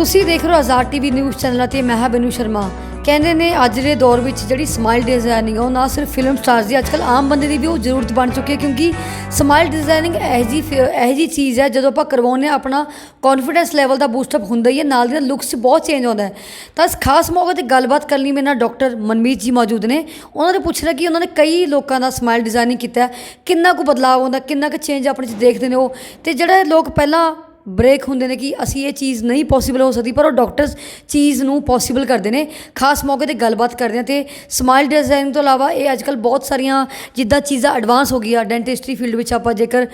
ਤੁਸੀਂ ਦੇਖ ਰਹੇ ਹੋ ਆਜ਼ਾਦ ਟੀਵੀ ਨਿਊਜ਼ ਚੈਨਲ ਤੇ ਮੈਂ ਹਾਂ ਬਨੂ ਸ਼ਰਮਾ। ਕਹਿੰਦੇ ਨੇ ਅੱਜ ਦੇ ਦੌਰ ਵਿੱਚ ਜਿਹੜੀ ਸਮਾਈਲ ਡਿਜ਼ਾਈਨਿੰਗ ਆ, ਉਹ ਨਾ ਸਿਰਫ ਫਿਲਮ ਸਟਾਰਸ ਦੀ ਅੱਜਕੱਲ ਆਮ ਬੰਦੇ ਦੀ ਵੀ ਉਹ ਜ਼ਰੂਰਤ ਬਣ ਚੁੱਕੀ ਹੈ ਕਿਉਂਕਿ ਸਮਾਈਲ ਡਿਜ਼ਾਈਨਿੰਗ ਇਹ ਜੀ ਇਹ ਜੀ ਚੀਜ਼ ਹੈ, ਜਦੋਂ ਆਪਾਂ ਕਰਵਾਉਂਦੇ ਹਾਂ, ਆਪਣਾ ਕੌਨਫੀਡੈਂਸ ਲੈਵਲ ਦਾ ਬੂਸਟਅਪ ਹੁੰਦਾ ਹੀ ਹੈ, ਨਾਲ ਦੀ ਨਾਲ ਲੁੱਕਸ ਬਹੁਤ ਚੇਂਜ ਆਉਂਦਾ ਹੈ। ਤਾਂ ਇਸ ਖਾਸ ਮੌਕੇ ਤੇ ਗੱਲਬਾਤ ਕਰਨ ਲਈ ਮੇਰੇ ਨਾਲ ਡਾਕਟਰ ਮਨਮੀਤ ਜੀ ਮੌਜੂਦ ਨੇ। ਉਹਨਾਂ ਨੇ ਪੁੱਛਣਾ ਕਿ ਉਹਨਾਂ ਨੇ ਕਈ ਲੋਕਾਂ ਦਾ ਸਮਾਈਲ ਡਿਜ਼ਾਈਨਿੰਗ ਕੀਤਾ ਕਿੰਨਾ ਕੁ ਬਦਲਾਅ ਆਉਂਦਾ, ਕਿੰਨਾ ਕੁ ਚੇਂਜ ਆਪਣੇ ਚ ਦੇਖਦੇ ਨੇ ਉਹ। ਤੇ ਜਿਹੜੇ ਲੋਕ ਪਹਿਲਾਂ ਬ੍ਰੇਕ ਹੁੰਦੇ ਨੇ ਕਿ ਅਸੀਂ ਇਹ ਚੀਜ਼ ਨਹੀਂ ਪੋਸੀਬਲ ਹੋ ਸਕਦੀ, ਪਰ ਉਹ ਡਾਕਟਰਸ ਚੀਜ਼ ਨੂੰ ਪੋਸੀਬਲ ਕਰਦੇ ਨੇ। ਖਾਸ ਮੌਕੇ ਤੇ ਗੱਲਬਾਤ ਕਰਦੇ ਆ ਤੇ ਸਮਾਈਲ ਡਿਜ਼ਾਈਨਿੰਗ ਤੋਂ ਇਲਾਵਾ ਇਹ ਅੱਜਕੱਲ ਬਹੁਤ ਸਾਰੀਆਂ ਜਿੱਦਾਂ ਚੀਜ਼ਾਂ ਐਡਵਾਂਸ ਹੋ ਗਈਆਂ ਡੈਂਟਿਸਟਰੀ ਫੀਲਡ ਵਿੱਚ ਆਪਾਂ ਜੇਕਰ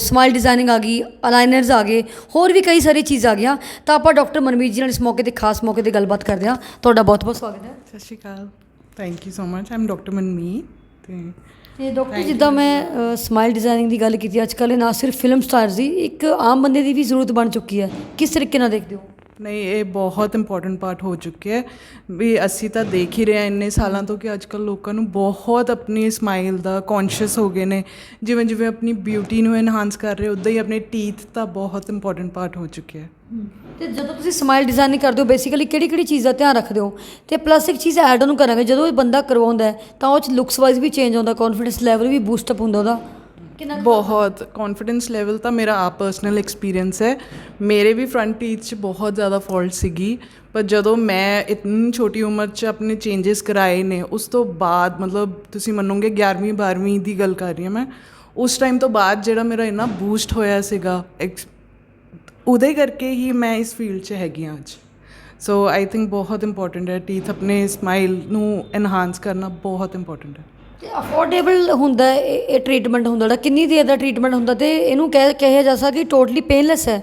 ਸਮਾਈਲ ਡਿਜ਼ਾਈਨਿੰਗ ਆ ਗਈ ਅਲਾਈਨਰਸ ਆ ਗਏ, ਹੋਰ ਵੀ ਕਈ ਸਾਰੀ ਚੀਜ਼ਾਂ ਆ ਗਈਆਂ, ਤਾਂ ਆਪਾਂ ਡਾਕਟਰ ਮਨਮੀਤ ਜੀ ਨਾਲ ਇਸ ਮੌਕੇ ਤੇ ਖਾਸ ਮੌਕੇ ਤੇ ਗੱਲਬਾਤ ਕਰਦੇ ਆ ਤੁਹਾਡਾ ਬਹੁਤ ਬਹੁਤ ਸਵਾਗਤ ਹੈ। ਸਤਿ ਸ਼੍ਰੀ ਅਕਾਲ। Thank you so much I'm doctor Manmeet ਤੇ ਤੇ ਡਾਕਟਰ ਜਿੱਦਾਂ ਮੈਂ ਸਮਾਈਲ ਡਿਜ਼ਾਈਨਿੰਗ ਦੀ ਗੱਲ ਕੀਤੀ ਅੱਜ ਕੱਲ੍ਹ ਇਹ ਨਾ ਸਿਰਫ ਫਿਲਮ ਸਟਾਰਸ ਦੀ ਇੱਕ ਆਮ ਬੰਦੇ ਦੀ ਵੀ ਜ਼ਰੂਰਤ ਬਣ ਚੁੱਕੀ ਹੈ। ਕਿਸ ਤਰੀਕੇ ਨਾਲ ਦੇਖਦੇ ਹੋ? ਨਹੀਂ ਇਹ ਬਹੁਤ ਇੰਪੋਰਟੈਂਟ ਪਾਰਟ ਹੋ ਚੁੱਕਿਆ ਹੈ। ਵੀ ਅਸੀਂ ਤਾਂ ਦੇਖ ਹੀ ਰਹੇ ਹਾਂ ਇੰਨੇ ਸਾਲਾਂ ਤੋਂ ਕਿ ਅੱਜਕੱਲ ਲੋਕਾਂ ਨੂੰ ਬਹੁਤ ਆਪਣੀ ਸਮਾਈਲ ਦਾ ਕੌਨਸ਼ੀਅਸ ਹੋ ਗਏ ਨੇ। ਜਿਵੇਂ ਜਿਵੇਂ ਆਪਣੀ ਬਿਊਟੀ ਨੂੰ ਐਨਹਾਂਸ ਕਰ ਰਹੇ ਉਦਾਂ ਹੀ ਆਪਣੇ ਟੀਥ ਦਾ ਬਹੁਤ ਇੰਪੋਰਟੈਂਟ ਪਾਰਟ ਹੋ ਚੁੱਕਿਆ ਹੈ। ਤੇ ਜਦੋਂ ਤੁਸੀਂ ਸਮਾਈਲ ਡਿਜ਼ਾਈਨਿੰਗ ਕਰਦੇ ਹੋ ਬੇਸਿਕਲੀ ਕਿਹੜੀ ਕਿਹੜੀ ਚੀਜ਼ ਦਾ ਧਿਆਨ ਰੱਖਦੇ ਹੋ? ਤੇ ਪਲੱਸ ਇੱਕ ਚੀਜ਼ ਐਡ ਉਹਨੂੰ ਕਰਾਂਗੇ, ਜਦੋਂ ਇਹ ਬੰਦਾ ਕਰਵਾਉਂਦਾ ਤਾਂ ਉਹ ਚ ਲੁੱਕਸ ਵਾਈਜ਼ ਵੀ ਚੇਂਜ ਹੁੰਦਾ ਕੌਨਫੀਡੈਂਸ ਲੈਵਲ ਵੀ ਬੂਸਟ ਅਪ ਹੁੰਦਾ ਉਹਦਾ। ਕਿੰਨਾ ਬਹੁਤ ਕੌਨਫੀਡੈਂਸ ਲੈਵਲ ਤਾਂ ਮੇਰਾ ਆ ਪਰਸਨਲ ਐਕਸਪੀਰੀਅੰਸ ਹੈ। ਮੇਰੇ ਵੀ ਫਰੰਟ ਟੀਥ 'ਚ ਬਹੁਤ ਜ਼ਿਆਦਾ ਫਾਲਟ ਸੀਗੀ। ਪਰ ਜਦੋਂ ਮੈਂ ਇਤਨੀ ਛੋਟੀ ਉਮਰ 'ਚ ਆਪਣੇ ਚੇਂਜਸ ਕਰਾਏ ਨੇ, ਉਸ ਤੋਂ ਬਾਅਦ ਮਤਲਬ ਤੁਸੀਂ ਮੰਨੋਗੇ 11ਵੀਂ 12ਵੀਂ ਦੀ ਗੱਲ ਕਰ ਰਹੀ ਹਾਂ ਮੈਂ, ਉਸ ਟਾਈਮ ਤੋਂ ਬਾਅਦ ਜਿਹੜਾ ਮੇਰਾ ਇੰਨਾ ਬੂਸਟ ਹੋਇਆ ਸੀਗਾ, ex- ਉਹਦੇ ਕਰਕੇ ਹੀ ਮੈਂ ਇਸ ਫੀਲਡ 'ਚ ਹੈਗੀ ਹਾਂ ਅੱਜ। ਸੋ ਆਈ ਥਿੰਕ ਬਹੁਤ ਇੰਪੋਰਟੈਂਟ ਹੈ। ਟੀਥ ਆਪਣੇ ਸਮਾਈਲ ਨੂੰ ਐਨਹਾਂਸ ਕਰਨਾ ਬਹੁਤ ਇੰਪੋਰਟੈਂਟ ਹੈ। ਤੇ ਅਫੋਰਡੇਬਲ ਹੁੰਦਾ ਹੈ, ਇਹ ਇਹ ਟ੍ਰੀਟਮੈਂਟ ਹੁੰਦਾ ਜਿਹੜਾ, ਕਿੰਨੀ ਦੇਰ ਦਾ ਟ੍ਰੀਟਮੈਂਟ ਹੁੰਦਾ ਤੇ ਇਹਨੂੰ ਕਹਿ, ਕਿਹਾ ਜਾ ਸਕਦਾ ਕਿ ਟੋਟਲੀ ਪੇਨਲੈਸ ਹੈ।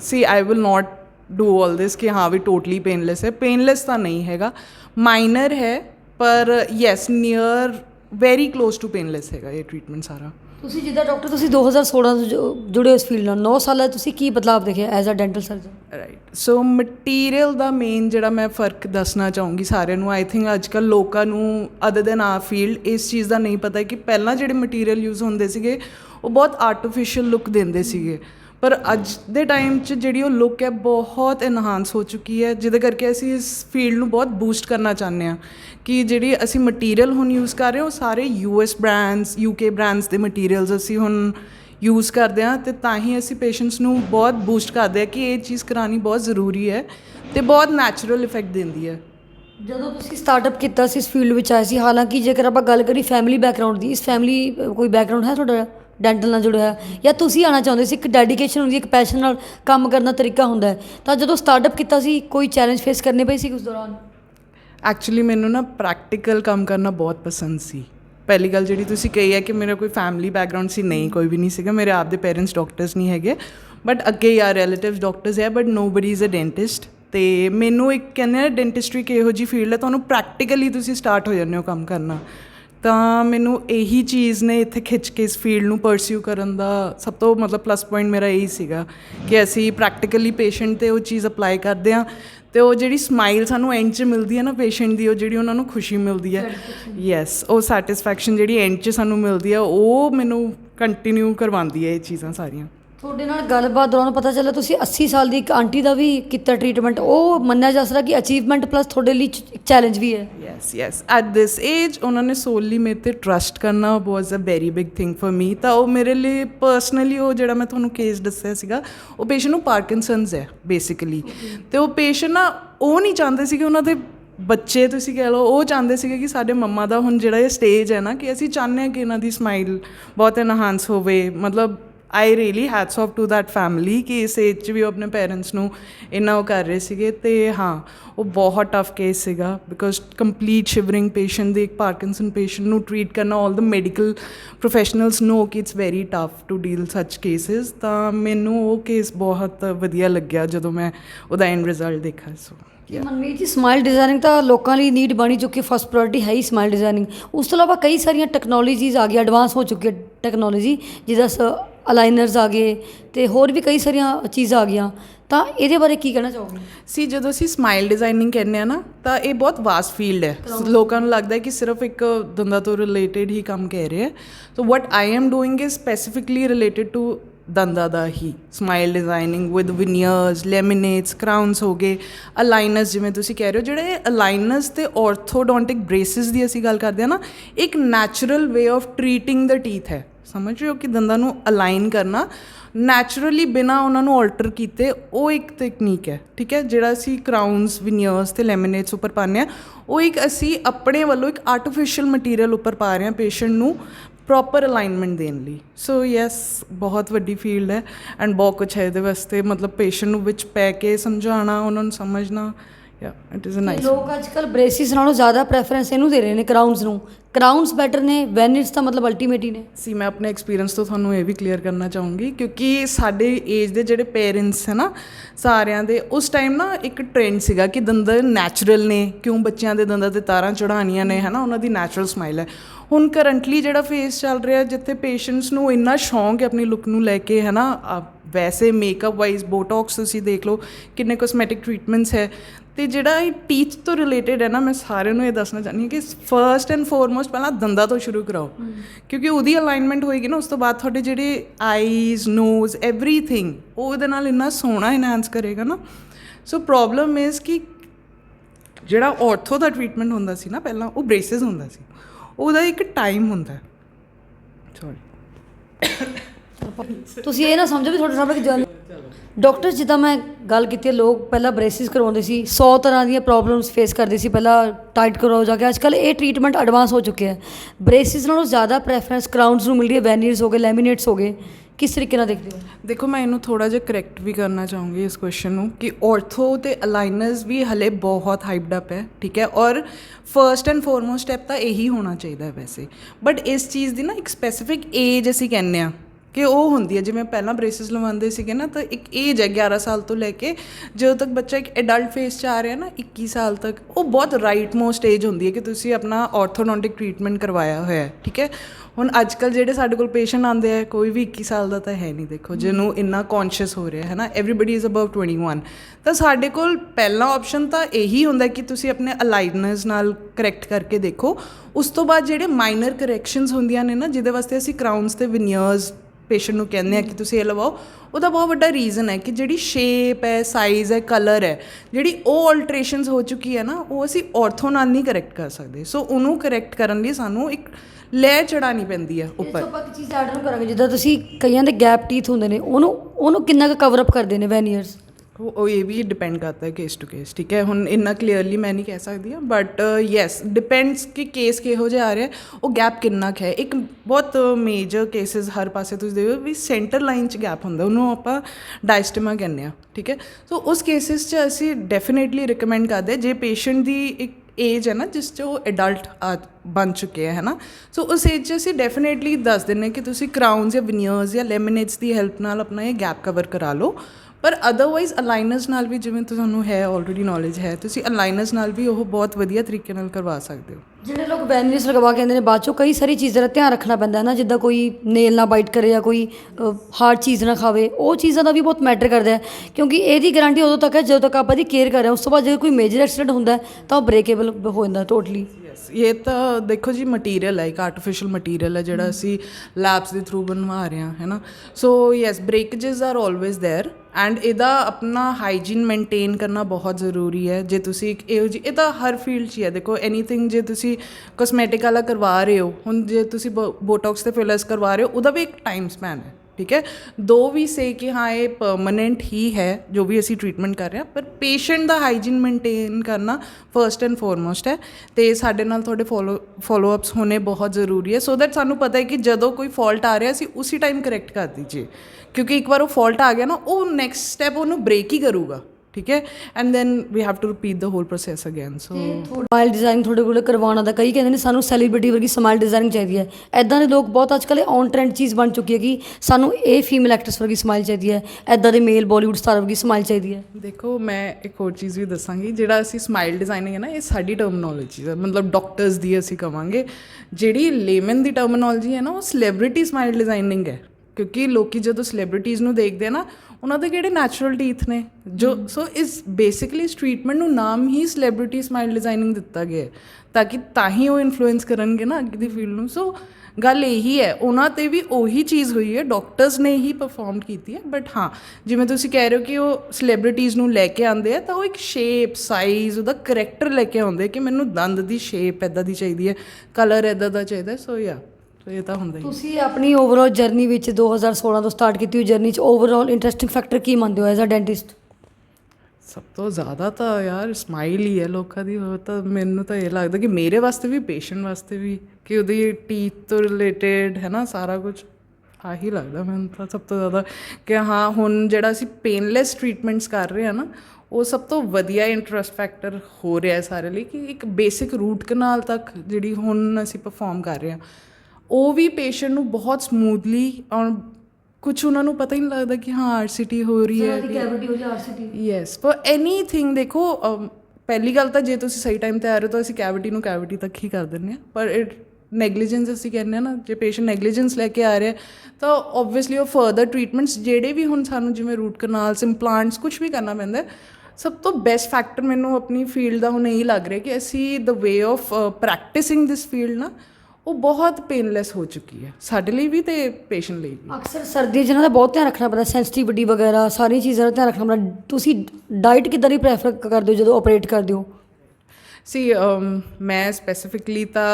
See I will not do all this ਕਿ ਹਾਂ ਵੀ ਟੋਟਲੀ ਪੇਨਲੈਸ ਹੈ। ਪੇਨਲੈਸ ਤਾਂ ਨਹੀਂ ਹੈਗਾ। ਮਾਈਨਰ ਹੈ, ਪਰ yes near very close to painless ਹੈਗਾ ਇਹ ਟ੍ਰੀਟਮੈਂਟ ਸਾਰਾ। ਤੁਸੀਂ ਜਿੱਦਾਂ ਡਾਕਟਰ ਤੁਸੀਂ 2016 ਤੋਂ ਜੋ- ਜੁੜੇ ਹੋ ਇਸ ਫੀਲਡ ਨਾਲ 9 ਸਾਲਾਂ 'ਚ ਤੁਸੀਂ ਕੀ ਬਦਲਾਅ ਦੇਖਿਆ as a dental surgeon right so material the main ਜਿਹੜਾ ਮੈਂ ਫ਼ਰਕ ਦੱਸਣਾ ਚਾਹੂੰਗੀ ਸਾਰਿਆਂ ਨੂੰ ਆਈ ਥਿੰਕ ਅੱਜ ਕੱਲ ਲੋਕਾਂ ਨੂੰ ਅਦਰ ਦੈਨ ਆ ਫੀਲਡ ਇਸ ਚੀਜ਼ ਦਾ ਨਹੀਂ ਪਤਾ ਕਿ ਪਹਿਲਾਂ ਜਿਹੜੇ ਮਟੀਰੀਅਲ ਯੂਜ਼ ਹੁੰਦੇ ਸੀਗੇ, ਉਹ ਬਹੁਤ ਆਰਟੀਫੀਸ਼ੀਅਲ ਲੁੱਕ ਦਿੰਦੇ ਸੀਗੇ। ਪਰ ਅੱਜ ਦੇ ਟਾਈਮ 'ਚ ਜਿਹੜੀ ਉਹ ਲੁੱਕ ਹੈ ਬਹੁਤ ਇਨਹਾਂਸ ਹੋ ਚੁੱਕੀ ਹੈ, ਜਿਹਦੇ ਕਰਕੇ ਅਸੀਂ ਇਸ ਫੀਲਡ ਨੂੰ ਬਹੁਤ ਬੂਸਟ ਕਰਨਾ ਚਾਹੁੰਦੇ ਹਾਂ ਕਿ ਜਿਹੜੀ ਅਸੀਂ ਮਟੀਰੀਅਲ ਹੁਣ ਯੂਜ਼ ਕਰ ਰਹੇ ਹਾਂ, ਉਹ ਸਾਰੇ ਯੂਐਸ ਬ੍ਰਾਂਡਸ ਯੂਕੇ ਬ੍ਰਾਂਡਸ ਦੇ ਮਟੀਰੀਅਲਸ ਅਸੀਂ ਹੁਣ ਯੂਜ਼ ਕਰਦੇ ਹਾਂ ਤੇ ਤਾਂ ਹੀ ਅਸੀਂ ਪੇਸ਼ੈਂਟਸ ਨੂੰ ਬਹੁਤ ਬੂਸਟ ਕਰਦੇ ਹਾਂ ਕਿ ਇਹ ਚੀਜ਼ ਕਰਾਣੀ ਬਹੁਤ ਜ਼ਰੂਰੀ ਹੈ ਤੇ ਬਹੁਤ ਨੈਚੁਰਲ ਇਫੈਕਟ ਦਿੰਦੀ ਹੈ। ਜਦੋਂ ਤੁਸੀਂ ਸਟਾਰਟਅਪ ਕੀਤਾ ਸੀ, ਇਸ ਫੀਲਡ ਵਿੱਚ ਆਏ ਸੀ, ਹਾਲਾਂਕਿ ਜੇਕਰ ਆਪਾਂ ਗੱਲ ਕਰੀ ਫੈਮਿਲੀ ਬੈਕਗ੍ਰਾਉਂਡ ਦੀ, ਇਸ ਫੈਮਿਲੀ ਕੋਈ ਬੈਕਗ੍ਰਾਉਂਡ ਹੈ ਤੁਹਾਡਾ? ਡੈਂਟਲ ਨਾਲ ਜੁੜਿਆ ਹੋਇਆ। ਜਾਂ ਤੁਸੀਂ ਆਣਾ ਚਾਹੁੰਦੇ ਸੀ, ਇੱਕ ਡੈਡੀਕੇਸ਼ਨ ਹੁੰਦੀ ਹੈ ਇੱਕ ਪੈਸ਼ਨ ਨਾਲ ਕੰਮ ਕਰਨ ਦਾ ਤਰੀਕਾ ਹੁੰਦਾ ਹੈ। ਤਾਂ ਜਦੋਂ ਸਟਾਰਟਅਪ ਕੀਤਾ ਸੀ, ਕੋਈ ਚੈਲੰਜ ਫੇਸ ਕਰਨੇ ਪਏ ਸੀ ਉਸ ਦੌਰਾਨ? ਐਕਚੁਅਲੀ ਮੈਨੂੰ ਨਾ ਪ੍ਰੈਕਟੀਕਲ ਕੰਮ ਕਰਨਾ ਬਹੁਤ ਪਸੰਦ ਸੀ। ਪਹਿਲੀ ਗੱਲ ਜਿਹੜੀ ਤੁਸੀਂ ਕਹੀ ਹੈ ਕਿ ਮੇਰਾ ਕੋਈ ਫੈਮਿਲੀ ਬੈਕਗ੍ਰਾਉਂਡ ਸੀ, ਨਹੀਂ, ਕੋਈ ਵੀ ਨਹੀਂ ਸੀਗਾ। ਮੇਰੇ ਆਪ ਦੇ ਪੇਰੈਂਟਸ ਡਾਕਟਰਸ ਨਹੀਂ ਹੈਗੇ। ਬਟ ਅੱਗੇ ਯਾਰ ਰਿਲੇਟਿਵਸ ਡਾਕਟਰਸ ਹੈ but nobody is a dentist ਤੇ ਮੈਨੂੰ ਇੱਕ ਕਹਿੰਦੇ ਡੈਂਟਿਸਟਰੀ ਕਿ ਇਹੋ ਜੀ ਫੀਲਡ ਹੈ ਤੁਹਾਨੂੰ ਪ੍ਰੈਕਟੀਕਲੀ ਤੁਸੀਂ ਸਟਾਰਟ ਹੋ ਜਾਂਦੇ ਹੋ ਕੰਮ ਕਰਨਾ। ਤਾਂ ਮੈਨੂੰ ਇਹੀ ਚੀਜ਼ ਨੇ ਇੱਥੇ ਖਿੱਚ ਕੇ ਇਸ ਫੀਲਡ ਨੂੰ ਪਰਸਿਊ ਕਰਨ ਦਾ ਸਭ ਤੋਂ ਮਤਲਬ ਪਲੱਸ ਪੁਆਇੰਟ ਮੇਰਾ ਇਹੀ ਸੀਗਾ ਕਿ ਅਸੀਂ ਪ੍ਰੈਕਟੀਕਲੀ ਪੇਸ਼ੈਂਟ ਤੇ ਉਹ ਚੀਜ਼ ਅਪਲਾਈ ਕਰਦੇ ਹਾਂ ਤੇ ਉਹ ਜਿਹੜੀ ਸਮਾਈਲ ਸਾਨੂੰ ਐਂਡ 'ਚ ਮਿਲਦੀ ਹੈ ਨਾ ਪੇਸ਼ੈਂਟ ਦੀ, ਉਹ ਜਿਹੜੀ ਉਹਨਾਂ ਨੂੰ ਖੁਸ਼ੀ ਮਿਲਦੀ ਹੈ। ਯੈਸ ਉਹ ਸੈਟੀਸਫੈਕਸ਼ਨ ਜਿਹੜੀ ਐਂਡ 'ਚ ਸਾਨੂੰ ਮਿਲਦੀ ਹੈ, ਉਹ ਮੈਨੂੰ ਕੰਟੀਨਿਊ ਕਰਵਾਉਂਦੀ ਹੈ ਇਹ ਚੀਜ਼ਾਂ ਸਾਰੀਆਂ। ਤੁਹਾਡੇ ਨਾਲ ਗੱਲਬਾਤ ਦੌਰਾਨ ਪਤਾ ਚੱਲਿਆ ਤੁਸੀਂ 80 ਸਾਲ ਦੀ ਇੱਕ ਆਂਟੀ ਦਾ ਵੀ ਕੀਤਾ ਟ੍ਰੀਟਮੈਂਟ ਉਹ ਮੰਨਿਆ ਜਾ ਸਕਦਾ ਕਿ ਅਚੀਵਮੈਂਟ ਪਲੱਸ ਤੁਹਾਡੇ ਲਈ ਚ- ਚੈਲੰਜ ਵੀ ਹੈ। Yes yes at this age ਉਹਨਾਂ ਨੇ ਸੋਲੀ ਮੇਰੇ ਤੇ ਟਰਸਟ ਕਰਨਾ was a very big thing for me ਤਾਂ ਉਹ ਮੇਰੇ ਲਈ ਪਰਸਨਲੀ ਉਹ ਜਿਹੜਾ ਮੈਂ ਤੁਹਾਨੂੰ ਕੇਸ ਦੱਸਿਆ ਸੀਗਾ, ਉਹ ਪੇਸ਼ੈਂਟ ਨੂੰ ਪਾਰਕਿੰਸਨਸ ਹੈ ਬੇਸਿਕਲੀ ਤੇ ਉਹ ਪੇਸ਼ੈਂਟ ਨਾ ਉਹ ਨਹੀਂ ਚਾਹੁੰਦੇ ਸੀ ਕਿ ਉਹਨਾਂ ਦੇ ਬੱਚੇ ਤੁਸੀਂ ਕਹਿ ਲਓ, ਉਹ ਚਾਹੁੰਦੇ ਸੀਗੇ ਕਿ ਸਾਡੇ ਮੰਮਾ ਦਾ ਹੁਣ ਜਿਹੜਾ ਇਹ ਸਟੇਜ ਹੈ ਨਾ, ਕਿ ਅਸੀਂ ਚਾਹੁੰਦੇ ਹਾਂ ਕਿ ਇਹਨਾਂ ਦੀ ਸਮਾਈਲ ਬਹੁਤ ਐਨਹਾਂਸ ਹੋਵੇ। ਮਤਲਬ I really hats off to that family ਕਿ ਇਸ ਏਜ 'ਚ ਵੀ ਉਹ ਆਪਣੇ ਪੇਰੈਂਟਸ ਨੂੰ ਇੰਨਾ ਉਹ ਕਰ ਰਹੇ ਸੀਗੇ ਤੇ ਹਾਂ, ਉਹ ਬਹੁਤ ਟਫ ਕੇਸ ਸੀਗਾ ਬਿਕੋਜ਼ ਕੰਪਲੀਟ ਸ਼ਿਵਰਿੰਗ ਪੇਸ਼ੈਂਟ ਦੀ ਇੱਕ ਪਾਰਕਿੰਸਨ ਪੇਸ਼ੈਂਟ ਨੂੰ ਟਰੀਟ ਕਰਨਾ ਆਲ ਦ ਮੈਡੀਕਲ ਪ੍ਰੋਫੈਸ਼ਨਲਸ ਨੋ ਕਿ it's very tough to deal such cases ਤਾਂ ਮੈਨੂੰ ਉਹ ਕੇਸ ਬਹੁਤ ਵਧੀਆ ਲੱਗਿਆ ਜਦੋਂ ਮੈਂ ਉਹਦਾ ਐਂਡ ਰਿਜ਼ਲਟ ਦੇਖਿਆ ਸੋ ਕਿ ਮਨਮੀਤ ਜੀ ਸਮਾਈਲ ਡਿਜ਼ਾਈਨਿੰਗ ਤਾਂ ਲੋਕਾਂ ਲਈ ਨੀਡ ਬਣੀ ਚੁੱਕੀ ਫਸਟ ਪ੍ਰਾਇੋਰਟੀ ਹੈ ਹੀ ਸਮਾਈਲ ਡਿਜ਼ਾਈਨਿੰਗ ਉਸ ਤੋਂ ਇਲਾਵਾ ਕਈ ਸਾਰੀਆਂ ਟੈਕਨੋਲੋਜੀਜ਼ ਆ ਗਈ ਐਡਵਾਂਸ ਹੋ ਚੁੱਕੀ ਹੈ ਟੈਕਨੋਲੋਜੀ ਜਿਹਦਾ ਅਲਾਈਨਰਸ ਆ ਗਏ ਤੇ ਹੋਰ ਵੀ ਕਈ ਸਾਰੀਆਂ ਚੀਜ਼ਾਂ ਆ ਗਈਆਂ। ਤਾਂ ਇਹਦੇ ਬਾਰੇ ਕੀ ਕਹਿਣਾ ਚਾਹੋਗੇ? ਸੀ ਜਦੋਂ ਅਸੀਂ ਸਮਾਈਲ ਡਿਜ਼ਾਈਨਿੰਗ ਕਹਿੰਦੇ ਆ ਨਾ ਤਾਂ ਇਹ ਬਹੁਤ ਵਾਸਟ ਫੀਲਡ ਹੈ। ਲੋਕਾਂ ਨੂੰ ਲੱਗਦਾ ਹੈ ਕਿ ਸਿਰਫ ਇੱਕ ਦੰਦਾਂ ਤੋਂ ਰਿਲੇਟਡ ਹੀ ਕੰਮ ਕਹਿ ਰਹੇ ਆ। So what I am doing is specifically related to ਦੰਦਾਂ ਦਾ ਹੀ smile designing with veneers laminates crowns ਹੋ ਗਏ ਅਲਾਈਨਰਸ ਜਿਵੇਂ ਤੁਸੀਂ ਕਹਿ ਰਹੇ ਹੋ ਜਿਹੜੇ ਅਲਾਈਨਰਸ ਤੇ ਆਰਥੋਡੋਂਟਿਕ ਬ੍ਰੇਸਿਸ ਦੀ ਅਸੀਂ ਗੱਲ ਕਰਦੇ ਹਾਂ ਨਾ ਇੱਕ natural way of treating the teeth ਹੈ। ਸਮਝ ਰਹੇ ਹੋ ਕਿ ਦੰਦਾਂ ਨੂੰ ਅਲਾਈਨ ਕਰਨਾ ਨੈਚੁਰਲੀ ਬਿਨਾ ਉਹਨਾਂ ਨੂੰ ਆਲਟਰ ਕੀਤੇ, ਉਹ ਇੱਕ ਤਕਨੀਕ ਹੈ, ਠੀਕ ਹੈ? ਜਿਹੜਾ ਅਸੀਂ ਕਰਾਊਨਸ ਵਿਨੀਅਰਸ ਤੇ ਲੈਮੀਨੇਟਸ ਉੱਪਰ ਪਾਉਂਦੇ ਹਾਂ, ਉਹ ਇੱਕ ਅਸੀਂ ਆਪਣੇ ਵੱਲੋਂ ਇੱਕ ਆਰਟੀਫੀਸ਼ੀਅਲ ਮਟੀਰੀਅਲ ਉੱਪਰ ਪਾ ਰਹੇ ਹਾਂ ਪੇਸ਼ੈਂਟ ਨੂੰ ਪ੍ਰੋਪਰ ਅਲਾਈਨਮੈਂਟ ਦੇਣ ਲਈ। ਸੋ ਯੈਸ ਬਹੁਤ ਵੱਡੀ ਫੀਲਡ ਹੈ ਐਂਡ ਬਹੁਤ ਕੁਝ ਹੈ ਇਹਦੇ ਵਾਸਤੇ, ਮਤਲਬ ਪੇਸ਼ੈਂਟ ਨੂੰ ਵਿੱਚ ਪੈ ਕੇ ਸਮਝਾਉਣਾ, ਉਹਨਾਂ ਨੂੰ ਸਮਝਣਾ ਯਾ ਇਟ ਇਜ਼ ਅ ਨਾਈਸ ਲੋਕ ਅੱਜ ਕੱਲ ਬ੍ਰੇਸਿਸ ਨਾਲੋਂ ਜ਼ਿਆਦਾ ਪ੍ਰੈਫਰੈਂਸ ਇਹਨੂੰ ਦੇ ਰਹੇ ਨੇ ਕਰਾਊਨਸ ਨੂੰ। ਕਰਾਊਨਸ ਬੈਟਰ ਨੇ ਵੈਨਿਟਸ ਤਾਂ ਮਤਲਬ ਅਲਟੀਮੇਟ ਹੀ ਨੇ। ਸੀ ਮੈਂ ਆਪਣੇ ਐਕਸਪੀਰੀਅੰਸ ਤੋਂ ਤੁਹਾਨੂੰ ਇਹ ਵੀ ਕਲੀਅਰ ਕਰਨਾ ਚਾਹੂੰਗੀ ਕਿਉਂਕਿ ਸਾਡੇ ਏਜ ਦੇ ਜਿਹੜੇ ਪੇਰੈਂਟਸ ਹੈ ਨਾ ਸਾਰਿਆਂ ਦੇ ਉਸ ਟਾਈਮ ਨਾ ਇੱਕ ਟ੍ਰੈਂਡ ਸੀਗਾ ਕਿ ਦੰਦ ਨੈਚੁਰਲ ਨੇ ਕਿਉਂ ਬੱਚਿਆਂ ਦੇ ਦੰਦਾਂ ਤੇ ਤਾਰਾਂ ਚੜਾਉਣੀਆਂ ਨੇ ਹੈ ਨਾ ਉਹਨਾਂ ਦੀ ਨੈਚੁਰਲ ਸਮਾਈਲ ਹੈ। ਹੁਣ ਕਰੰਟਲੀ ਜਿਹੜਾ ਫੇਸ ਚੱਲ ਰਿਹਾ ਜਿੱਥੇ ਪੇਸ਼ੈਂਟਸ ਨੂੰ ਇੰਨਾ ਸ਼ੌਂਕ ਹੈ ਆਪਣੀ ਲੁੱਕ ਨੂੰ ਲੈ ਕੇ ਹੈ ਨਾ ਵੈਸੇ ਮੇਕਅਪ ਵਾਈਜ਼ ਬੋਟੌਕਸ ਤੁਸੀਂ ਦੇਖ ਲਓ ਕਿੰਨੇ ਕੋਸਮੈਟਿਕ ਟ੍ਰੀਟਮੈਂਟਸ ਹੈ। ਤੇ ਜਿਹੜਾ ਇਹ ਟੀਚ ਤੋਂ ਰਿਲੇਟਡ ਹੈ ਨਾ ਮੈਂ ਸਾਰਿਆਂ ਨੂੰ ਇਹ ਦੱਸਣਾ ਚਾਹੁੰਦੀ ਹਾਂ ਕਿ ਫਰਸਟ ਐਂਡ ਫੋਰਮੋਸਟ ਪਹਿਲਾਂ ਦੰਦਾਂ ਤੋਂ ਸ਼ੁਰੂ ਕਰਾਓ। ਕਿਉਂਕਿ ਉਹਦੀ ਅਲਾਈਨਮੈਂਟ ਹੋਏਗੀ ਨਾ ਉਸ ਤੋਂ ਬਾਅਦ ਤੁਹਾਡੇ ਜਿਹੜੇ ਆਈਜ਼ ਨੋਜ਼ ਐਵਰੀਥਿੰਗ ਉਹ ਉਹਦੇ ਨਾਲ ਇੰਨਾ ਸੋਹਣਾ ਇਨਹਾਂਸ ਕਰੇਗਾ ਨਾ। ਸੋ ਪ੍ਰੋਬਲਮ ਇਜ਼ ਕਿ ਜਿਹੜਾ ਆਰਥੋ ਦਾ ਟ੍ਰੀਟਮੈਂਟ ਹੁੰਦਾ ਸੀ ਨਾ ਪਹਿਲਾਂ ਉਹ ਬ੍ਰੇਸਸ ਹੁੰਦਾ ਸੀ। ਉਹਦਾ ਇੱਕ ਟਾਈਮ ਹੁੰਦਾ। ਸੌਰੀ ਤੁਸੀਂ ਇਹ ਨਾ ਸਮਝੋ ਵੀ ਤੁਹਾਡੇ ਸਾਹਮਣੇ ਜਨ ਡਾਕਟਰ ਜਿੱਦਾਂ ਮੈਂ ਗੱਲ ਕੀਤੀ ਹੈ, ਲੋਕ ਪਹਿਲਾਂ ਬ੍ਰੇਸਿਸ ਕਰਵਾਉਂਦੇ ਸੀ 100 ਤਰ੍ਹਾਂ ਦੀਆਂ ਪ੍ਰੋਬਲਮਸ ਫੇਸ ਕਰਦੇ ਸੀ, ਪਹਿਲਾਂ ਟਾਈਟ ਕਰਵਾਓ ਜਾ ਕੇ। ਅੱਜ ਕੱਲ ਇਹ ਟ੍ਰੀਟਮੈਂਟ ਐਡਵਾਂਸ ਹੋ ਚੁੱਕਿਆ ਹੈ। ਬ੍ਰੇਸਿਸ ਨਾਲੋਂ ਜ਼ਿਆਦਾ ਪ੍ਰੈਫਰੈਂਸ ਕਰਾਊਨਸ ਨੂੰ ਮਿਲ ਰਹੀ ਹੈ ਵੈਨੀਅਰਸ ਹੋ ਗਏ ਲੈਮੀਨੇਟਸ ਹੋ ਗਏ। ਕਿਸ ਤਰੀਕੇ ਨਾਲ ਦੇਖਦੇ ਹੋ? ਦੇਖੋ, ਮੈਂ ਇਹਨੂੰ ਥੋੜਾ ਜਿਹਾ ਕਰੈਕਟ ਵੀ ਕਰਨਾ ਚਾਹੂੰਗੀ ਇਸ ਕੁਐਸਚਨ ਨੂੰ, ਕਿ ਆਰਥੋ ਤੇ ਅਲਾਈਨਰਸ ਵੀ ਹਲੇ ਬਹੁਤ ਹਾਈਪਡ ਅਪ ਹੈ, ਠੀਕ ਹੈ? ਔਰ ਫਰਸਟ ਐਂਡ ਫੋਰਮੋਸਟ ਸਟੈਪ ਤਾਂ ਇਹੀ ਹੋਣਾ ਚਾਹੀਦਾ ਹੈ ਵੈਸੇ। ਬਟ ਇਸ ਚੀਜ਼ ਦੀ ਨਾ ਇੱਕ ਸਪੈਸੀਫਿਕ ਏਜ ਅਸੀਂ ਕਹਿੰਦੇ ਆ ਕਿ ਉਹ ਹੁੰਦੀ ਹੈ ਜਿਵੇਂ ਪਹਿਲਾਂ ਬ੍ਰੇਸਿਸ ਲਵਾਉਂਦੇ ਸੀਗੇ ਨਾ ਤਾਂ ਇੱਕ ਏਜ ਹੈ 11 ਸਾਲ ਤੋਂ ਲੈ ਕੇ ਜਦੋਂ ਤੱਕ ਬੱਚਾ ਇੱਕ ਐਡਲਟ ਫੇਸ 'ਚ ਆ ਰਿਹਾ ਨਾ 21 ਸਾਲ ਤੱਕ ਉਹ ਬਹੁਤ ਰਾਈਟ ਮੋਸਟ ਏਜ ਹੁੰਦੀ ਹੈ ਕਿ ਤੁਸੀਂ ਆਪਣਾ ਆਰਥੋਡੋਂਟਿਕ ਟ੍ਰੀਟਮੈਂਟ ਕਰਵਾਇਆ ਹੋਇਆ ਹੈ ਠੀਕ ਹੈ? ਹੁਣ ਅੱਜ ਕੱਲ ਜਿਹੜੇ ਸਾਡੇ ਕੋਲ ਪੇਸ਼ੈਂਟ ਆਉਂਦੇ ਆ ਕੋਈ ਵੀ 21 ਸਾਲ ਦਾ ਤਾਂ ਹੈ ਨਹੀਂ ਦੇਖੋ ਜਿਹਨੂੰ ਇੰਨਾ ਕੌਨਸ਼ੀਅਸ ਹੋ ਰਿਹਾ ਹੈ ਨਾ ਐਵਰੀਬਾਡੀ ਇਜ਼ ਅਬਵ 21 ਤਾਂ ਸਾਡੇ ਕੋਲ ਪਹਿਲਾ ਆਪਸ਼ਨ ਤਾਂ ਇਹੀ ਹੁੰਦਾ ਕਿ ਤੁਸੀਂ ਆਪਣੇ ਅਲਾਈਨਰਸ ਨਾਲ ਕਰੈਕਟ ਕਰਕੇ ਦੇਖੋ। ਉਸ ਤੋਂ ਬਾਅਦ ਜਿਹੜੇ ਮਾਈਨਰ ਕਰੈਕਸ਼ਨਸ ਹੁੰਦੀਆਂ ਨੇ ਨਾ ਜਿਹਦੇ ਵਾਸਤੇ ਅਸੀਂ ਕਰਾਊਨਸ ਤੇ ਵਿਨੀਅਰਸ ਪੇਸ਼ੈਂਟ ਨੂੰ ਕਹਿੰਦੇ ਆ ਕਿ ਤੁਸੀਂ ਇਹ ਲਵਾਓ ਉਹਦਾ ਬਹੁਤ ਵੱਡਾ ਰੀਜ਼ਨ ਹੈ ਕਿ ਜਿਹੜੀ ਸ਼ੇਪ ਹੈ ਸਾਈਜ਼ ਹੈ ਕਲਰ ਹੈ ਜਿਹੜੀ ਉਹ ਆਲਟਰੇਸ਼ਨਸ ਹੋ ਚੁੱਕੀ ਹੈ ਨਾ ਉਹ ਅਸੀਂ ਆਰਥੋ ਨਾਲ ਨਹੀਂ ਕਰੈਕਟ ਕਰ ਸਕਦੇ। ਸੋ ਉਹਨੂੰ ਕਰੈਕਟ ਕਰਨ ਲਈ ਸਾਨੂੰ ਇੱਕ ਲੈ ਚੜਾਣੀ ਪੈਂਦੀ ਹੈ ਉੱਪਰ। ਉੱਪਰ ਆਪਾਂ ਇੱਕ ਚੀਜ਼ ਨੂੰ ਕਰਾਂਗੇ ਜਿੱਦਾਂ ਤੁਸੀਂ ਕਈਆਂ ਦੇ ਗੈਪ ਟੀਥ ਹੁੰਦੇ ਨੇ ਉਹਨੂੰ ਉਹਨੂੰ ਕਿੰਨਾ ਕੁ ਕਵਰ ਅਪ ਕਰਦੇ ਨੇ ਵੈਨੀਅਰਸ ਉਹ ਇਹ ਵੀ ਡਿਪੈਂਡ ਕਰਦਾ ਹੈ ਕੇਸ ਟੂ ਕੇਸ ਠੀਕ ਹੈ? ਹੁਣ ਇੰਨਾ ਕਲੀਅਰਲੀ ਮੈਂ ਨਹੀਂ ਕਹਿ ਸਕਦੀ ਹਾਂ ਬਟ ਯੈਸ ਡਿਪੈਂਡਸ ਕਿ ਕੇਸ ਕਿਹੋ ਜਿਹਾ ਆ ਰਿਹਾ, ਉਹ ਗੈਪ ਕਿੰਨਾ ਕੁ ਹੈ? ਇੱਕ ਬਹੁਤ ਮੇਜਰ ਕੇਸਿਸ ਹਰ ਪਾਸੇ ਤੁਸੀਂ ਦੇਖੋ ਵੀ ਸੈਂਟਰ ਲਾਈਨ 'ਚ ਗੈਪ ਹੁੰਦਾ, ਉਹਨੂੰ ਆਪਾਂ ਡਾਇਸਟਮਾ ਕਹਿੰਦੇ ਆ ਠੀਕ ਹੈ? ਸੋ ਉਸ ਕੇਸਿਸ 'ਚ ਅਸੀਂ ਡੈਫੀਨੇਟਲੀ ਰეკਮੈਂਡ ਕਰਦੇ ਜੇ ਪੇਸ਼ੈਂਟ ਦੀ ਇੱਕ ਏਜ ਹੈ ਨਾ, ਜਿਸ 'ਚ ਉਹ ਐਡਲਟ ਬਣ ਚੁੱਕੇ ਹੈ ਨਾ ਸੋ ਉਸ ਏਜ 'ਚ ਅਸੀਂ ਡੈਫੀਨੇਟਲੀ ਦੱਸ ਦਿੰਨੇ ਕਿ ਤੁਸੀਂ ਕਰਾਊਨਸ ਜਾਂ ਵਿਨੀਅਰਸ ਜਾਂ ਲੈਮੀਨੇਟਸ ਦੀ ਹੈਲਪ ਨਾਲ ਆਪਣਾ ਇਹ ਗੈਪ ਕਵਰ ਕਰਾ ਲਓ। ਪਰ ਅਦਰਵਾਈਜ਼ ਅਲਾਈਨਰਸ ਨਾਲ ਵੀ ਜਿਵੇਂ ਤੁਹਾਨੂੰ ਹੈ ਆਲਰੇਡੀ ਨੌਲੇਜ ਹੈ, ਤੁਸੀਂ ਅਲਾਈਨਰਸ ਨਾਲ ਵੀ ਉਹ ਬਹੁਤ ਵਧੀਆ ਤਰੀਕੇ ਨਾਲ ਕਰਵਾ ਸਕਦੇ ਹੋ। ਜਿਹੜੇ ਲੋਕ ਵੈਨੀਅਰਸ ਲਗਵਾ ਕੇ ਆਉਂਦੇ ਨੇ, ਬਾਅਦ ਚੋਂ ਕਈ ਸਾਰੀ ਚੀਜ਼ਾਂ ਦਾ ਧਿਆਨ ਰੱਖਣਾ ਪੈਂਦਾ ਹੈ ਨਾ, ਜਿੱਦਾਂ ਕੋਈ ਨੇਲ ਨਾ ਬਾਈਟ ਕਰੇ ਜਾਂ ਕੋਈ ਹਾਰਡ ਚੀਜ਼ ਨਾ ਖਾਵੇ, ਉਹ ਚੀਜ਼ਾਂ ਦਾ ਵੀ ਬਹੁਤ ਮੈਟਰ ਕਰਦਾ ਹੈ, ਕਿਉਂਕਿ ਇਹਦੀ ਗਾਰੰਟੀ ਉਦੋਂ ਤੱਕ ਹੈ ਜਦੋਂ ਤੱਕ ਆਪਾਂ ਦੀ ਕੇਅਰ ਕਰ ਰਹੇ ਹਾਂ, ਉਸ ਤੋਂ ਬਾਅਦ ਜੇ ਕੋਈ ਮੇਜਰ ਐਕਸੀਡੈਂਟ ਹੁੰਦਾ ਤਾਂ ਉਹ ਬ੍ਰੇਕੇਬਲ ਹੋ ਜਾਂਦਾ ਟੋਟਲੀ ਇਹ ਤਾਂ ਦੇਖੋ ਜੀ ਮਟੀਰੀਅਲ ਹੈ ਇੱਕ ਆਰਟੀਫੀਸ਼ੀਅਲ ਮਟੀਰੀਅਲ ਹੈ ਜਿਹੜਾ ਅਸੀਂ ਲੈਬਸ ਦੇ ਥਰੂ ਬਣਵਾ ਰਹੇ ਹਾਂ ਹੈ ਨਾ? So yes breakages are always there and ਇਹਦਾ ਆਪਣਾ ਹਾਈਜੀਨ ਮੇਨਟੇਨ ਕਰਨਾ ਬਹੁਤ ਜ਼ਰੂਰੀ ਹੈ। ਜੇ ਤੁਸੀਂ ਇਹੋ ਜੀ ਇਹ ਤਾਂ ਹਰ ਫੀਲਡ 'ਚ ਹੀ ਹੈ। ਦੇਖੋ ਐਨੀਥਿੰਗ ਜੇ ਤੁਸੀਂ ਕੋਸਮੈਟਿਕ ਵਾਲਾ ਕਰਵਾ ਰਹੇ ਹੋ ਹੁਣ ਜੇ ਤੁਸੀਂ ਬੋਟੌਕਸ ਤੇ ਫਿਲਰਸ ਕਰਵਾ ਰਹੇ ਹੋ ਉਹਦਾ ਵੀ ਇੱਕ ਟਾਈਮ ਸਪੈਨ ਹੈ। ਠੀਕ ਹੈ? ਦੋ ਵੀ ਸੇ ਕਿ ਹਾਂ, ਇਹ ਪਰਮਨੈਂਟ ਹੀ ਹੈ, ਜੋ ਵੀ ਅਸੀਂ ਟ੍ਰੀਟਮੈਂਟ ਕਰ ਰਹੇ ਹਾਂ, ਪਰ ਪੇਸ਼ੈਂਟ ਦਾ ਹਾਈਜੀਨ ਮੇਨਟੇਨ ਕਰਨਾ ਫਰਸਟ ਐਂਡ ਫੋਰਮੋਸਟ ਹੈ ਤੇ ਸਾਡੇ ਨਾਲ ਤੁਹਾਡੇ ਫੋਲੋ ਫੋਲੋ ਅਪਸ ਹੋਣੇ ਬਹੁਤ ਜ਼ਰੂਰੀ ਹੈ ਸੋ ਦੈਟ ਸਾਨੂੰ ਪਤਾ ਹੈ ਕਿ ਜਦੋਂ ਕੋਈ ਫਾਲਟ ਆ ਰਿਹਾ, ਅਸੀਂ ਉਸੇ ਟਾਈਮ ਕਰੈਕਟ ਕਰ ਦਈਏ, ਕਿਉਂਕਿ ਇੱਕ ਵਾਰ ਉਹ ਫਾਲਟ ਆ ਗਿਆ ਨਾ, ਉਹ ਨੈਕਸਟ ਸਟੈਪ ਉਹਨੂੰ ਬ੍ਰੇਕ ਹੀ ਕਰੂਗਾ। ਠੀਕ ਹੈ? And then we have to repeat the whole process again so smile design ਤੁਹਾਡੇ ਕੋਲ ਕਰਵਾਉਣਾ ਦਾ ਕਈ ਕਹਿੰਦੇ ਨੇ ਸਾਨੂੰ ਸੈਲੀਬ੍ਰਿਟੀ ਵਰਗੀ ਸਮਾਈਲ ਡਿਜ਼ਾਈਨਿੰਗ ਚਾਹੀਦੀ ਹੈ। ਐਦਾਂ ਦੇ ਲੋਕ ਬਹੁਤ ਅੱਜਕੱਲ੍ਹ ਔਨ ਟ੍ਰੈਂਡ ਚੀਜ਼ ਬਣ ਚੁੱਕੀ ਹੈ ਕਿ ਸਾਨੂੰ ਇਹ ਫੀਮੇਲ ਐਕਟਰਸ ਵਰਗੀ ਸਮਾਈਲ ਚਾਹੀਦੀ ਹੈ ਐਦਾਂ ਦੇ ਮੇਲ ਬਾਲੀਵੁੱਡ ਸਟਾਰ ਵਰਗੀ ਸਮਾਈਲ ਚਾਹੀਦੀ ਹੈ। ਦੇਖੋ ਮੈਂ ਇੱਕ ਹੋਰ ਚੀਜ਼ ਵੀ ਦੱਸਾਂਗੀ ਜਿਹੜਾ ਅਸੀਂ ਸਮਾਈਲ ਡਿਜ਼ਾਈਨਿੰਗ ਹੈ ਨਾ ਇਹ ਸਾਡੀ ਟਰਮਨੋਲੋਜੀ ਹੈ ਮਤਲਬ ਡਾਕਟਰਸ ਦੀ ਅਸੀਂ ਕਵਾਂਗੇ ਜਿਹੜੀ ਲੇਮਨ ਦੀ ਟਰਮਨੋਲੋਜੀ ਹੈ ਨਾ ਉਹ ਸੈਲੀਬ੍ਰਿਟੀ ਸਮਾਈਲ ਡਿਜ਼ਾਈਨਿੰਗ ਹੈ। ਕਿਉਂਕਿ ਲੋਕੀ ਜਦੋਂ ਸੈਲੀਬ੍ਰਿਟੀਜ਼ ਨੂੰ ਦੇਖਦੇ ਆ ਨਾ ਉਹਨਾਂ ਦੇ ਕਿਹੜੇ ਨੈਚੁਰਲ ਟੀਥ ਨੇ? ਜੋ ਸੋ ਇਸ ਬੇਸਿਕਲੀ ਇਸ ਟ੍ਰੀਟਮੈਂਟ ਨੂੰ ਨਾਮ ਹੀ ਸੈਲੀਬ੍ਰਿਟੀ ਸਮਾਈਲ ਡਿਜ਼ਾਈਨਿੰਗ ਦਿੱਤਾ ਗਿਆ ਤਾਂ ਕਿ ਤਾਂ ਹੀ ਉਹ ਇਨਫਲੂਐਂਸ ਕਰਨਗੇ ਨਾ ਅੱਗੇ ਦੀ ਫੀਲਡ ਨੂੰ। ਸੋ ਗੱਲ ਇਹੀ ਹੈ ਉਹਨਾਂ ਤੇ ਵੀ ਉਹੀ ਚੀਜ਼ ਹੋਈ ਹੈ ਡਾਕਟਰਸ ਨੇ ਹੀ ਪਰਫਾਰਮ ਕੀਤੀ ਹੈ ਬਟ ਹਾਂ ਜਿਵੇਂ ਤੁਸੀਂ ਕਹਿ ਰਹੇ ਹੋ ਕਿ ਉਹ ਸੈਲੀਬ੍ਰਿਟੀਜ਼ ਨੂੰ ਲੈ ਕੇ ਆਉਂਦੇ ਆ ਤਾਂ ਉਹ ਇੱਕ ਸ਼ੇਪ ਸਾਈਜ਼ ਉਹਦਾ ਕਰੈਕਟਰ ਲੈ ਕੇ ਆਉਂਦੇ ਕਿ ਮੈਨੂੰ ਦੰਦ ਦੀ ਸ਼ੇਪ ਐਦਾਂ ਦੀ ਚਾਹੀਦੀ ਹੈ ਕਲਰ ਐਦਾਂ ਦਾ ਚਾਹੀਦਾ ਸੋ ਯਾ ਇਹ ਤਾਂ ਹੁੰਦਾ ਹੀ ਹੈ। ਤੁਸੀਂ ਆਪਣੀ ਓਵਰਆਲ ਜਰਨੀ ਵਿੱਚ 2016 ਤੋਂ ਸਟਾਰਟ ਕੀਤੀ ਹੋਈ ਜਰਨੀ 'ਚ ਓਵਰਆਲ ਇੰਟਰਸਟਿੰਗ ਫੈਕਟਰ ਕੀ ਮੰਨਦੇ ਹੋ ਐਜ਼ ਅ ਡੈਂਟਿਸਟ ਸਭ ਤੋਂ ਜ਼ਿਆਦਾ ਤਾਂ ਯਾਰ ਸਮਾਈਲ ਹੀ ਹੈ ਲੋਕਾਂ ਦੀ ਹੋਰ ਤਾਂ ਮੈਨੂੰ ਤਾਂ ਇਹ ਲੱਗਦਾ ਕਿ ਮੇਰੇ ਵਾਸਤੇ ਵੀ ਪੇਸ਼ੈਂਟ ਵਾਸਤੇ ਵੀ ਕਿ ਉਹਦੀ ਟੀਥ ਤੋਂ ਰਿਲੇਟਡ ਹੈ ਨਾ ਸਾਰਾ ਕੁਝ ਆਹੀ ਲੱਗਦਾ ਮੈਨੂੰ ਤਾਂ ਸਭ ਤੋਂ ਜ਼ਿਆਦਾ ਕਿ ਹਾਂ ਹੁਣ ਜਿਹੜਾ ਅਸੀਂ ਪੇਨਲੈਸ ਟ੍ਰੀਟਮੈਂਟਸ ਕਰ ਰਹੇ ਹਾਂ ਨਾ ਉਹ ਸਭ ਤੋਂ ਵਧੀਆ ਇੰਟਰਸਟ ਫੈਕਟਰ ਹੋ ਰਿਹਾ ਹੈ ਸਾਰੇ ਲਈ ਕਿ ਇੱਕ ਬੇਸਿਕ ਰੂਟ ਕਨਾਲ ਤੱਕ ਜਿਹੜੀ ਹੁਣ ਅਸੀਂ ਪਰਫਾਰਮ ਕਰ ਰਹੇ ਹਾਂ। ਉਹ ਵੀ ਪੇਸ਼ੈਂਟ ਨੂੰ ਬਹੁਤ ਸਮੂਥਲੀ ਔਰ ਕੁਝ ਉਹਨਾਂ ਨੂੰ ਪਤਾ ਹੀ ਨਹੀਂ ਲੱਗਦਾ ਕਿ ਹਾਂ ਆਰਸੀਟੀ ਹੋ ਰਹੀ ਹੈ ਕਿ- ਕੈਵਿਟੀ ਹੋ ਜਾ ਆਰਸੀਟੀ ਯੈਸ ਫॉर ਐਨੀਥਿੰਗ ਦੇਖੋ ਪਹਿਲੀ ਗੱਲ ਤਾਂ ਜੇ ਤੁਸੀਂ ਸਹੀ ਟਾਈਮ ਤੇ ਆ ਰਹੇ ਹੋ ਤਾਂ ਅਸੀਂ ਕੈਵਿਟੀ ਨੂੰ ਕੈਵਿਟੀ ਤੱਕ ਹੀ ਕਰ ਦਿੰਦੇ ਆ ਪਰ ਇਟ ਨੈਗਲੀਜੈਂਸ ਅਸੀਂ ਕਹਿੰਦੇ ਆ ਨਾ ਜੇ ਪੇਸ਼ੈਂਟ ਨੈਗਲੀਜੈਂਸ ਲੈ ਕੇ ਆ ਰਿਹਾ ਤਾਂ ਆਬਵੀਅਸਲੀ ਉਹ ਫਰਦਰ ਟ੍ਰੀਟਮੈਂਟਸ ਜਿਹੜੇ ਵੀ ਹੁਣ ਸਾਨੂੰ ਜਿਵੇਂ ਰੂਟ ਕਨਾਲਸ ਇੰਪਲਾਂਟਸ ਕੁਝ ਵੀ ਕਰਨਾ ਪੈਂਦਾ ਸਭ ਤੋਂ ਬੈਸਟ ਫੈਕਟਰ ਮੈਨੂੰ ਆਪਣੀ ਫੀਲਡ ਦਾ ਹੁਣ ਇਹੀ ਲੱਗ ਰਿਹਾ ਕਿ ਅਸੀਂ the way of practising this field ਨਾ ਉਹ ਬਹੁਤ ਪੇਨਲੈਸ ਹੋ ਚੁੱਕੀ ਹੈ। ਸਾਡੇ ਲਈ ਵੀ ਤੇ ਪੇਸ਼ੈਂਟ ਲਈ ਵੀ। ਅਕਸਰ ਸਰਦੀਆਂ 'ਚ ਇਹਨਾਂ ਦਾ ਬਹੁਤ ਧਿਆਨ ਰੱਖਣਾ ਪੈਂਦਾ ਸੈਂਸਿਟੀਵਿਟੀ ਵਗੈਰਾ ਸਾਰੀਆਂ ਚੀਜ਼ਾਂ ਦਾ ਧਿਆਨ ਰੱਖਣਾ ਪੈਂਦਾ। ਤੁਸੀਂ ਡਾਈਟ ਕਿੱਦਾਂ ਦੀ ਪ੍ਰੈਫਰ ਕਰਦੇ ਹੋ ਜਦੋਂ ਆਪਰੇਟ ਕਰਦੇ ਹੋ? ਸੀ ਮੈਂ ਸਪੈਸੀਫਿਕਲੀ ਤਾਂ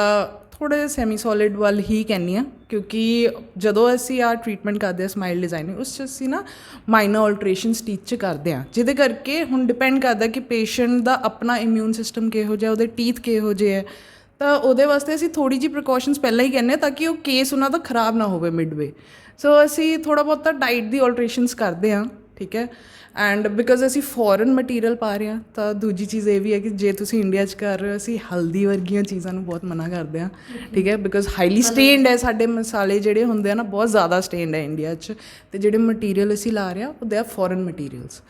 ਥੋੜੇ ਸੈਮੀ ਸੋਲਿਡ ਵੱਲ ਹੀ ਕਹਿੰਨੀ ਆ ਕਿਉਂਕਿ ਜਦੋਂ ਅਸੀਂ ਆ ਟ੍ਰੀਟਮੈਂਟ ਕਰਦੇ ਆ ਸਮਾਈਲ ਡਿਜ਼ਾਈਨਿੰਗ ਉਸ 'ਚ ਅਸੀਂ ਨਾ ਮਾਈਨਰ ਆਲਟਰੇਸ਼ਨ ਸਟੀਚ 'ਚ ਕਰਦੇ ਆ ਜਿਹਦੇ ਕਰਕੇ ਹੁਣ ਡਿਪੈਂਡ ਕਰਦਾ ਕਿ ਪੇਸ਼ੈਂਟ ਦਾ ਆਪਣਾ ਇਮਿਊਨ ਸਿਸਟਮ ਕਿਹੋ ਜਿਹਾ ਉਹਦੇ ਟੀਥ ਕਿਹੋ ਜਿਹੇ ਹੈ। ਤਾਂ ਉਹਦੇ ਵਾਸਤੇ ਅਸੀਂ ਥੋੜੀ ਜਿਹੀ ਪ੍ਰੀਕਾਸ਼ਨਸ ਪਹਿਲਾਂ ਹੀ ਕਹਿੰਨੇ ਆ ਤਾਂ ਕਿ ਉਹ ਕੇਸ ਉਹਨਾਂ ਦਾ ਖਰਾਬ ਨਾ ਹੋਵੇ ਮਿਡਵੇ ਸੋ ਅਸੀਂ ਥੋੜਾ ਬਹੁਤਾ ਡਾਈਟ ਦੀ ਆਲਟਰੇਸ਼ਨਸ ਕਰਦੇ ਆ ਠੀਕ ਹੈ? ਐਂਡ ਬਿਕਾਜ਼ ਅਸੀਂ ਫੋਰਨ ਮਟੀਰੀਅਲ ਪਾ ਰਹੇ ਹਾਂ ਤਾਂ ਦੂਜੀ ਚੀਜ਼ ਇਹ ਵੀ ਹੈ ਕਿ ਜੇ ਤੁਸੀਂ ਇੰਡੀਆ 'ਚ ਕਰ ਰਹੇ ਹੋ ਅਸੀਂ ਹਲਦੀ ਵਰਗੀਆਂ ਚੀਜ਼ਾਂ ਨੂੰ ਬਹੁਤ ਮਨਾ ਕਰਦੇ ਹਾਂ ਠੀਕ ਹੈ? ਬਿਕਾਜ਼ ਹਾਈਲੀ ਸਟੇਨਡ ਹੈ ਸਾਡੇ ਮਸਾਲੇ ਜਿਹੜੇ ਹੁੰਦੇ ਆ ਨਾ ਬਹੁਤ ਜ਼ਿਆਦਾ ਸਟੇਨਡ ਹੈ ਇੰਡੀਆ 'ਚ। ਤੇ ਜਿਹੜੇ ਮਟੀਰੀਅਲ ਅਸੀਂ ਲਾ ਰਹੇ ਹਾਂ ਉਹ ਦੇ ਆ ਫੋਰਨ ਮਟੀਰੀਅਲਸ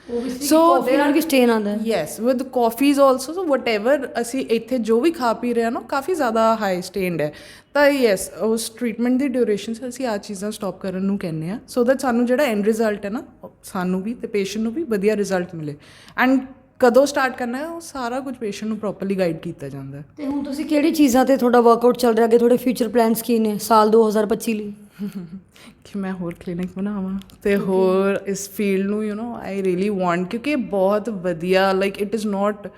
ਸੋ ਉਹਦੇ ਨਾਲ ਵੀ ਸਟੇਨ ਆਉਂਦਾ ਹੈ। Yes with coffees also so whatever ਅਸੀਂ ਇੱਥੇ ਜੋ ਵੀ ਖਾ ਪੀ ਰਹੇ ਹਾਂ ਨਾ ਕਾਫੀ ਜ਼ਿਆਦਾ ਹਾਈ ਸਟੇਨਡ ਹੈ। ਤਾਂ ਯੈਸ ਉਸ ਟ੍ਰੀਟਮੈਂਟ ਦੀ ਡਿਊਰੇਸ਼ਨ ਅਸੀਂ ਆ ਚੀਜ਼ਾਂ ਸਟਾਪ ਕਰਨ ਨੂੰ ਕਹਿੰਦੇ ਆ ਸੋ ਦੈਟ ਸਾਨੂੰ ਜਿਹੜਾ ਐਂਡ ਰਿਜ਼ਲਟ ਹੈ ਨਾ ਸਾਨੂੰ ਵੀ ਤੇ ਪੇਸ਼ੈਂਟ ਨੂੰ ਵੀ ਵਧੀਆ ਰਿਜ਼ਲਟ ਮਿਲੇ। ਐਂਡ ਕਦੋਂ ਸਟਾਰਟ ਕਰਨਾ ਹੈ ਉਹ ਸਾਰਾ ਕੁਝ ਪੇਸ਼ੈਂਟ ਨੂੰ ਪ੍ਰੋਪਰਲੀ ਗਾਈਡ ਕੀਤਾ ਜਾਂਦਾ ਹੈ। ਤੇ ਹੁਣ ਤੁਸੀਂ ਕਿਹੜੀ ਚੀਜ਼ਾਂ ਤੇ ਤੁਹਾਡਾ ਵਰਕਆਊਟ ਚੱਲ ਰਿਹਾ ਅੱਗੇ? ਤੁਹਾਡੇ ਫਿਊਚਰ ਪਲਾਨਸ ਕੀ ਨੇ? ਸਾਲ 2025 ਲਈ? ਕਿ ਮੈਂ ਹੋਰ ਕਲੀਨਿਕ ਬਣਾਵਾਂ ਤੇ ਹੋਰ ਇਸ ਫੀਲਡ ਨੂੰ you know I really want ਕਿਉਂਕਿ ਬਹੁਤ ਵਧੀਆ ਲਾਈਕ ਇਟ ਇਜ਼ ਨਾਟ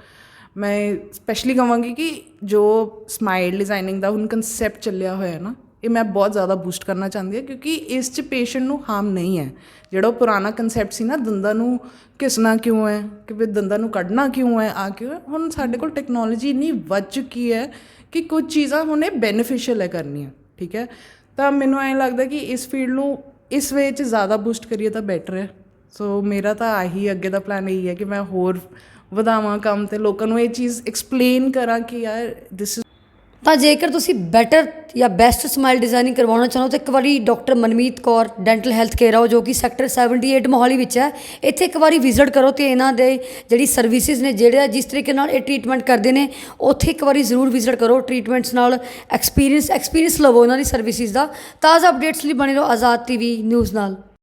ਮੈਂ ਸਪੈਸ਼ਲੀ ਕਹਾਂਗੀ ਕਿ ਜੋ ਸਮਾਈਲ ਡਿਜ਼ਾਈਨਿੰਗ ਦਾ ਹੁਣ ਕਨਸੈਪਟ ਚੱਲਿਆ ਹੋਇਆ ਹੈ ਨਾ, ਇਹ ਮੈਂ ਬਹੁਤ ਜ਼ਿਆਦਾ ਬੂਸਟ ਕਰਨਾ ਚਾਹੁੰਦੀ ਹਾਂ ਕਿਉਂਕਿ ਇਸ 'ਚ ਪੇਸ਼ੈਂਟ ਨੂੰ ਹਾਰਮ ਨਹੀਂ ਹੈ। ਜਿਹੜਾ ਉਹ ਪੁਰਾਣਾ ਕਨਸੈਪਟ ਸੀ ਨਾ, ਦੰਦਾਂ ਨੂੰ ਘਿਸਣਾ ਕਿਉਂ ਹੈ, ਕਿ ਵੀ ਦੰਦਾਂ ਨੂੰ ਕੱਢਣਾ ਕਿਉਂ ਹੈ, ਆ ਕਿਉਂ ਹੈ, ਹੁਣ ਸਾਡੇ ਕੋਲ ਟੈਕਨੋਲੋਜੀ ਇੰਨੀ ਵੱਧ ਚੁੱਕੀ ਹੈ ਕਿ ਕੁਝ ਚੀਜ਼ਾਂ ਹੁਣ ਇਹ ਬੈਨੀਫੀਸ਼ੀਅਲ ਹੈ ਕਰਨੀਆਂ, ਠੀਕ ਹੈ? ਤਾਂ ਮੈਨੂੰ ਐਂ ਲੱਗਦਾ ਕਿ ਇਸ ਫੀਲਡ ਨੂੰ ਇਸ ਵੇ 'ਚ ਜ਼ਿਆਦਾ ਬੂਸਟ ਕਰੀਏ ਤਾਂ ਬੈਟਰ ਹੈ। ਸੋ ਮੇਰਾ ਤਾਂ ਆਹੀ ਅੱਗੇ ਦਾ ਪਲਾਨ ਇਹੀ ਹੈ ਕਿ ਮੈਂ ਹੋਰ ਵਧਾਵਾਂ ਕੰਮ ਤੇ ਲੋਕਾਂ ਨੂੰ ਇਹ ਚੀਜ਼ ਐਕਸਪਲੇਨ ਕਰਾਂ ਕਿ ਯਾਰ ਦਿਸ ਤਾਂ ਜੇਕਰ ਤੁਸੀਂ ਬੈਟਰ ਜਾਂ ਬੈਸਟ ਸਮਾਈਲ ਡਿਜ਼ਾਈਨਿੰਗ ਕਰਵਾਉਣਾ ਚਾਹੋ, ਤਾਂ ਇੱਕ ਵਾਰੀ doctor Manmeet Kaur dental health care ਆਓ, ਜੋ ਕਿ ਸੈਕਟਰ 78 ਮੋਹਾਲੀ ਵਿੱਚ ਹੈ। ਇੱਥੇ ਇੱਕ ਵਾਰੀ ਵਿਜ਼ਿਟ ਕਰੋ ਤੇ ਇਹਨਾਂ ਦੇ ਜਿਹੜੀ ਸਰਵਿਸਿਜ਼ ਨੇ, ਜਿਹੜੇ ਜਿਸ ਤਰੀਕੇ ਨਾਲ ਇਹ ਟ੍ਰੀਟਮੈਂਟ ਕਰਦੇ ਨੇ, ਉੱਥੇ ਇੱਕ ਵਾਰੀ ਜ਼ਰੂਰ ਵਿਜ਼ਿਟ ਕਰੋ ਟ੍ਰੀਟਮੈਂਟਸ ਨਾਲ। ਐਕਸਪੀਰੀਅੰਸ ਐਕਸਪੀਰੀਅੰਸ ਲਵੋ ਇਹਨਾਂ ਦੀ ਸਰਵਿਸਿਜ਼ ਦਾ। ਤਾਜ਼ਾ ਅਪਡੇਟਸ ਲਈ ਬਣੇ ਰਹੋ ਆਜ਼ਾਦ ਟੀਵੀ ਨਿਊਜ਼ ਨਾਲ।